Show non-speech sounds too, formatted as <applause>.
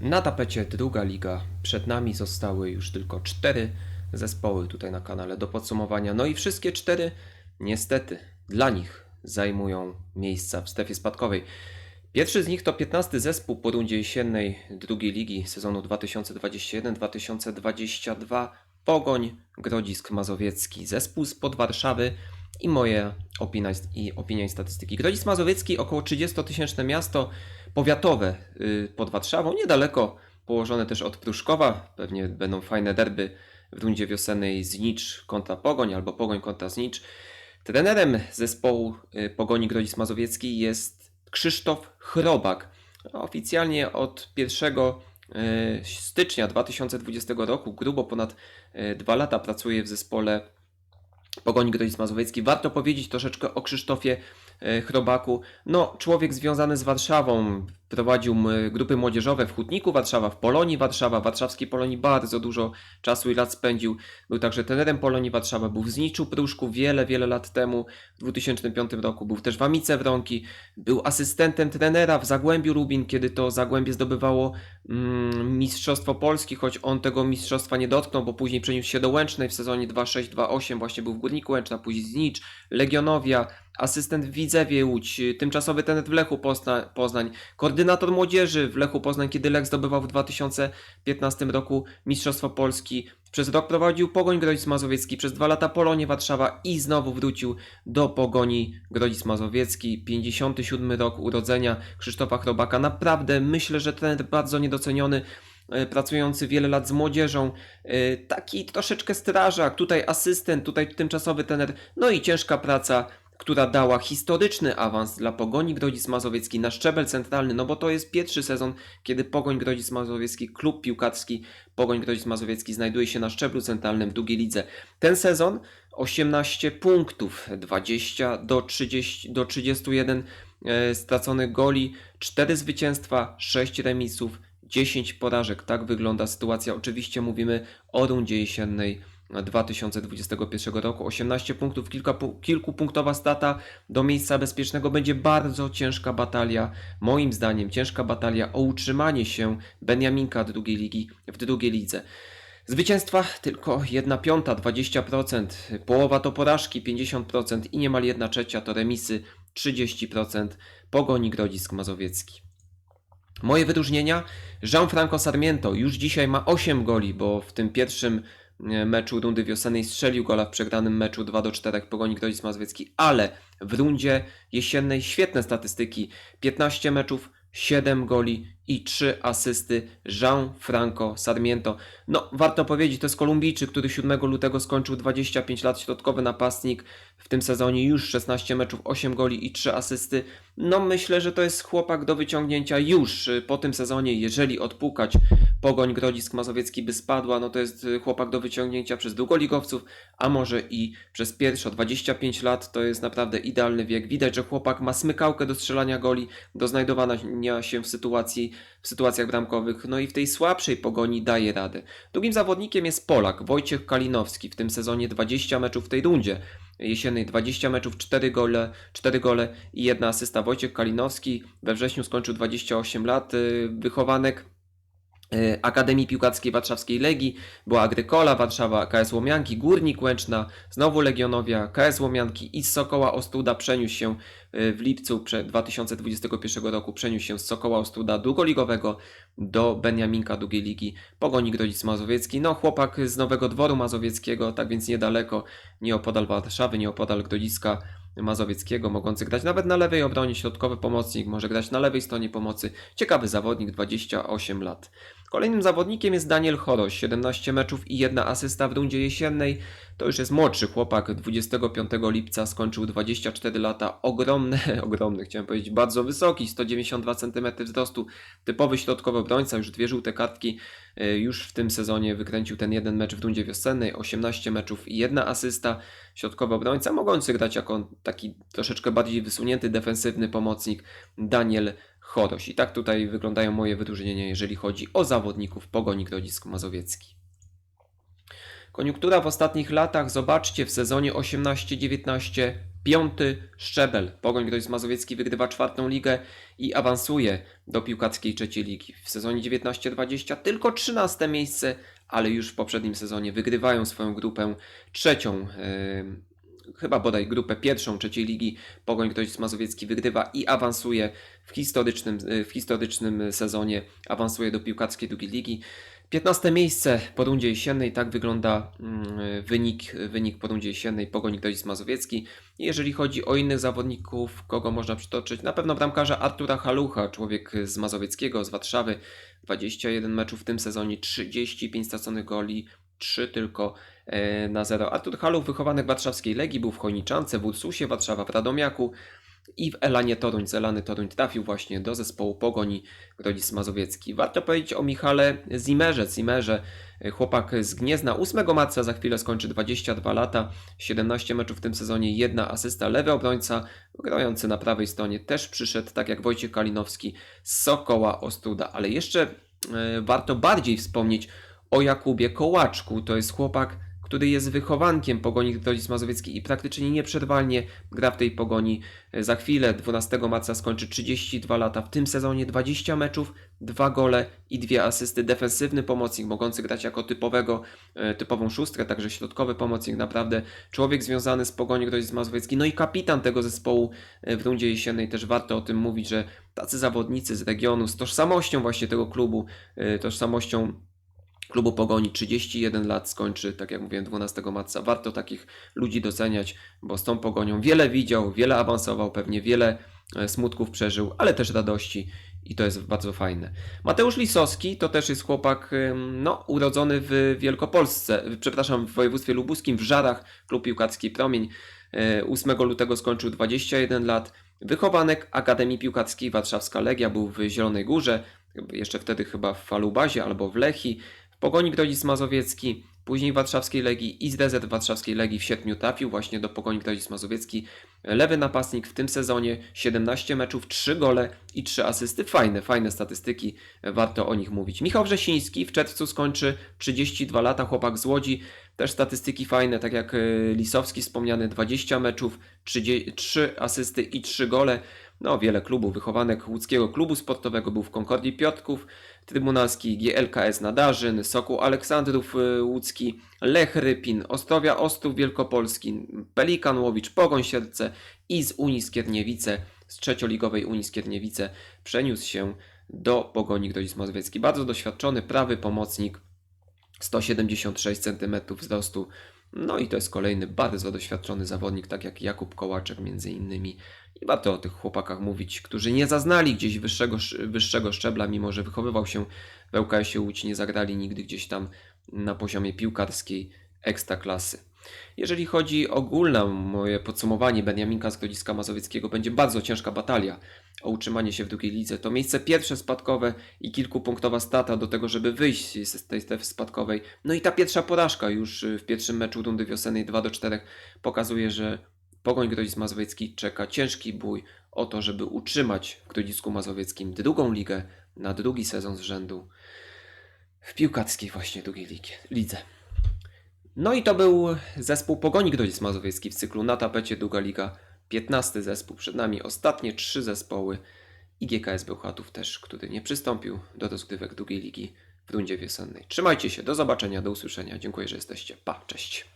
Na tapecie druga liga. Przed nami zostały już tylko cztery zespoły tutaj na kanale do podsumowania. No i wszystkie cztery, niestety, dla nich zajmują miejsca w strefie spadkowej. Pierwszy z nich to 15 zespół po rundzie jesiennej drugiej ligi sezonu 2021-2022. Pogoń Grodzisk Mazowiecki. Zespół spod Warszawy i moje opinia i, opinia i statystyki. Grodzisk Mazowiecki około 30-tysięczne miasto powiatowe y, pod Warszawą, niedaleko położone też od Pruszkowa. Pewnie będą fajne derby w rundzie wiosennej Znicz kontra Pogoń albo Pogoń kontra Znicz. Trenerem zespołu y, Pogoni Grodzisk Mazowiecki jest Krzysztof Chrobak. Oficjalnie od 1 y, stycznia 2020 roku, grubo ponad dwa lata pracuje w zespole Pogoni Grodzisk Mazowiecki. Warto powiedzieć troszeczkę o Krzysztofie e, Chrobaku. No, człowiek związany z Warszawą, prowadził grupy młodzieżowe w Hutniku Warszawa, w Polonii Warszawa, w warszawskiej Polonii bardzo dużo czasu i lat spędził. Był także trenerem Polonii Warszawa, był w Zniczu Pruszku wiele, wiele lat temu, w 2005 roku. Był też w Amice Wronki, był asystentem trenera w Zagłębiu Lubin, kiedy to Zagłębie zdobywało mm, Mistrzostwo Polski, choć on tego mistrzostwa nie dotknął, bo później przeniósł się do Łęcznej w sezonie 2-6-2-8, właśnie był w Górniku Łęczna, później Znicz, Legionowia, asystent w Widzewie Łódź, tymczasowy trener w Lechu Pozna, Poznań, koordynator młodzieży w Lechu Poznań, kiedy Lech zdobywał w 2015 roku Mistrzostwo Polski. Przez rok prowadził Pogoń Grodzisk Mazowiecki, przez dwa lata Polonię Warszawa i znowu wrócił do Pogoni Grodzisk Mazowiecki. 57 rok urodzenia Krzysztofa Chrobaka. Naprawdę myślę, że trener bardzo niedoceniony e, pracujący wiele lat z młodzieżą, e, taki troszeczkę strażak, tutaj asystent, tutaj tymczasowy trener, no i ciężka praca, która dała historyczny awans dla Pogoni Grodzisk Mazowiecki na szczebel centralny, no bo to jest pierwszy sezon, kiedy Pogoń Grodzisk Mazowiecki, klub piłkarski Pogoń Grodzisk Mazowiecki znajduje się na szczeblu centralnym drugiej lidze. Ten sezon 18 punktów, 20 do, 30, do 31 e, straconych goli, 4 zwycięstwa, 6 remisów, 10 porażek. Tak wygląda sytuacja. Oczywiście mówimy o rundzie jesiennej 2021 roku. 18 punktów, kilka, pu- kilkupunktowa stata do miejsca bezpiecznego. Będzie bardzo ciężka batalia, moim zdaniem ciężka batalia o utrzymanie się Beniaminka drugiej ligi w drugiej lidze. Zwycięstwa tylko 1 piąta, 20%, połowa to porażki 50% i niemal 1 trzecia to remisy 30%. Pogoni Grodzisk Mazowiecki. Moje wyróżnienia. Jean-Franco Sarmiento już dzisiaj ma 8 goli, bo w tym pierwszym meczu rundy wiosennej strzelił gola w przegranym meczu 2 do 4 Pogoni Grodzisk Mazowiecki, ale w rundzie jesiennej świetne statystyki. 15 meczów, 7 goli i 3 asysty Jean-Franco Sarmiento. No, warto powiedzieć, to jest Kolumbijczyk, który 7 lutego skończył 25 lat, środkowy napastnik. W tym sezonie już 16 meczów, 8 goli i 3 asysty. No, myślę, że to jest chłopak do wyciągnięcia już y, po tym sezonie, jeżeli odpukać Pogoń Grodzisk Mazowiecki by spadła, no to jest y, chłopak do wyciągnięcia przez drugoligowców, a może i przez pierwszo. 25 lat to jest naprawdę idealny wiek. Widać, że chłopak ma smykałkę do strzelania goli, do znajdowania się w sytuacji, w sytuacjach bramkowych, no i w tej słabszej pogoni daje radę. Drugim zawodnikiem jest Polak, Wojciech Kalinowski, w tym sezonie 20 meczów w tej rundzie jesiennej 20 meczów, 4 gole, 4 gole i jedna asysta. Wojciech Kalinowski we wrześniu skończył 28 lat, y, wychowanek Akademii Piłkarskiej Warszawskiej Legii, była Agrykola Warszawa, KS Łomianki, Górnik Łęczna, znowu Legionowia, KS Łomianki i z Sokoła Ostuda przeniósł się y, w lipcu prze- 2021 roku, przeniósł się z Sokoła Ostuda drugoligowego do Beniaminka drugiej ligi Pogoni Grodzisk Mazowiecki. No chłopak z Nowego Dworu Mazowieckiego, tak więc niedaleko, nieopodal Warszawy, nieopodal Grodziska Mazowieckiego, mogący grać nawet na lewej obronie, środkowy pomocnik, może grać na lewej stronie pomocy. Ciekawy zawodnik, 28 lat. Kolejnym zawodnikiem jest Daniel Choroś, 17 meczów i jedna asysta w rundzie jesiennej. To już jest młodszy chłopak, 25 lipca skończył 24 lata, ogromny, <laughs> ogromny, chciałem powiedzieć, bardzo wysoki, 192 cm wzrostu, typowy środkowy obrońca, już dwie żółte kartki, y, już w tym sezonie wykręcił ten jeden mecz w rundzie wiosennej, 18 meczów i jedna asysta, środkowy obrońca, mogący grać jako taki troszeczkę bardziej wysunięty defensywny pomocnik Daniel Choroś. I tak tutaj wyglądają moje wyróżnienia, jeżeli chodzi o zawodników Pogoni Grodzisk Mazowiecki. Koniunktura w ostatnich latach, zobaczcie, w sezonie 18-19 piąty szczebel. Pogoń Grodź Mazowiecki wygrywa czwartą ligę i awansuje do piłkarskiej trzeciej ligi. W sezonie 19-20 tylko 13 miejsce, ale już w poprzednim sezonie wygrywają swoją grupę trzecią. Yy, chyba bodaj grupę pierwszą trzeciej ligi Pogoń Grodź Mazowiecki wygrywa i awansuje w historycznym, yy, w historycznym sezonie, awansuje do piłkarskiej drugiej ligi. 15 miejsce po rundzie jesiennej, tak wygląda mm, wynik, wynik po rundzie jesiennej Pogoni Grodź Mazowiecki. Jeżeli chodzi o innych zawodników, kogo można przytoczyć, na pewno bramkarza Artura Halucha, człowiek z Mazowieckiego, z Warszawy, 21 meczów w tym sezonie, 35 straconych goli, 3 tylko e, na 0. Artur Haluch, wychowany w warszawskiej Legii, był w Chojniczance, w Ursusie Warszawa, w Radomiaku i w Elanie Toruń. Z Elany Toruń trafił właśnie do zespołu Pogoni Grodzic Mazowiecki. Warto powiedzieć o Michale Zimmerze. Zimmerze, e, chłopak z Gniezna, 8 marca za chwilę skończy 22 lata, 17 meczów w tym sezonie, jedna asysta, lewy obrońca, grający na prawej stronie, też przyszedł, tak jak Wojciech Kalinowski, z Sokoła Ostruda, ale jeszcze e, warto bardziej wspomnieć o Jakubie Kołaczku. To jest chłopak, który jest wychowankiem Pogoni Grodzic Mazowieckiej i praktycznie nieprzerwalnie gra w tej Pogoni. Za chwilę, 12 marca, skończy 32 lata. W tym sezonie 20 meczów, 2 gole i 2 asysty. Defensywny pomocnik, mogący grać jako typowego, e, typową szóstkę, także środkowy pomocnik. Naprawdę człowiek związany z Pogoni Grodzic Mazowieckiej. No i kapitan tego zespołu e, w rundzie jesiennej. Też warto o tym mówić, że tacy zawodnicy z regionu, z tożsamością właśnie tego klubu, e, tożsamością klubu Pogoni 31 lat skończy, tak jak mówiłem, 12 marca. Warto takich ludzi doceniać, bo z tą Pogonią wiele widział, wiele awansował, pewnie wiele e, smutków przeżył, ale też radości i to jest bardzo fajne. Mateusz Lisowski to też jest chłopak no, urodzony w Wielkopolsce, przepraszam, w województwie lubuskim, w Żarach, klub piłkarski Promień. E, 8 lutego skończył 21 lat. Wychowanek Akademii Piłkarskiej Warszawska Legia był w Zielonej Górze, jeszcze wtedy chyba w Falubazie albo w Lechi. Pogoni Grodzic Mazowiecki, później Warszawskiej Legii i z DZ Warszawskiej Legii w sierpniu trafił właśnie do Pogoni Grodzic Mazowiecki. Lewy napastnik w tym sezonie 17 meczów, 3 gole i 3 asysty. Fajne, fajne statystyki, warto o nich mówić. Michał Wrzesiński w czerwcu skończy 32 lata, chłopak z Łodzi. Też statystyki fajne, tak jak e, Lisowski wspomniany, 20 meczów, 3 asysty i 3 gole. No, wiele klubów, wychowanek łódzkiego klubu sportowego, był w Konkordii Piotrków, Trybunalski GLKS Nadarzyn, Sokół Aleksandrów y, Łódzki, Lech Rypin, Ostrowia Ostrów Wielkopolski, Pelikan Łowicz, Pogoń Siedlce i z Unii Skierniewice, z trzecioligowej Unii Skierniewice przeniósł się do Pogoni Grodzic Mazowiecki. Bardzo doświadczony, prawy pomocnik, 176 cm wzrostu. No i to jest kolejny bardzo doświadczony zawodnik, tak jak Jakub Kołaczek między innymi. I warto o tych chłopakach mówić, którzy nie zaznali gdzieś wyższego, sz- wyższego szczebla, mimo że wychowywał się w ŁKS-ie Łódź, nie zagrali nigdy gdzieś tam na poziomie piłkarskiej ekstraklasy. Jeżeli chodzi ogólne moje podsumowanie Beniaminka z Grodziska Mazowieckiego, będzie bardzo ciężka batalia o utrzymanie się w drugiej lidze. To miejsce pierwsze spadkowe i kilkupunktowa strata do tego, żeby wyjść z tej strefy spadkowej. No i ta pierwsza porażka już w pierwszym meczu rundy wiosennej 2 do 4 pokazuje, że Pogoń Grodzic Mazowiecki czeka ciężki bój o to, żeby utrzymać w Grodzisku Mazowieckim drugą ligę na drugi sezon z rzędu w piłkarskiej właśnie drugiej lidze. No i to był zespół Pogoni Grodzic Mazowiecki w cyklu na tapecie druga liga, 15 zespół. Przed nami ostatnie trzy zespoły i GKS Bełchatów też, który nie przystąpił do rozgrywek drugiej ligi w rundzie wiosennej. Trzymajcie się, do zobaczenia, do usłyszenia. Dziękuję, że jesteście. Pa, cześć.